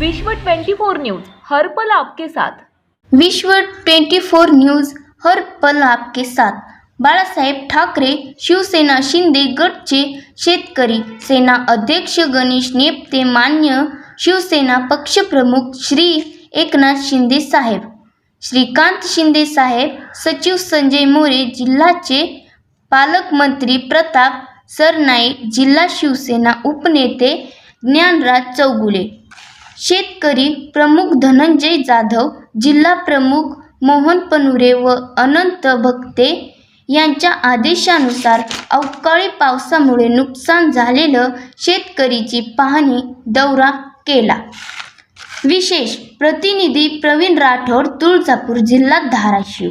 विश्व 24 न्यूज हर पल आपके साथ. विश्व 24 न्यूज हर पल आपके साथ. बाळासाहेब ठाकरे शिवसेना शिंदे गटचे शेतकरी सेना अध्यक्ष गणेश नेपते मान्य शिवसेना पक्षप्रमुख श्री एकनाथ शिंदे साहेब. श्रीकांत शिंदे साहेब सचिव संजय मोरे जिल्हाचे पालकमंत्री प्रताप सरनाईक जिल्हा शिवसेना उपनेते ज्ञानराज चौगुले. शेतकरी प्रमुख धनंजय जाधव जिल्हा प्रमुख मोहन पनुरे व अनंत भक्ते यांच्या आदेशानुसार अवकाळी पावसामुळे नुकसान झालेलं शेतकरीची पाहणी दौरा केला. विशेष प्रतिनिधी प्रवीण राठोड तुळजापूर जिल्हा धाराशिव.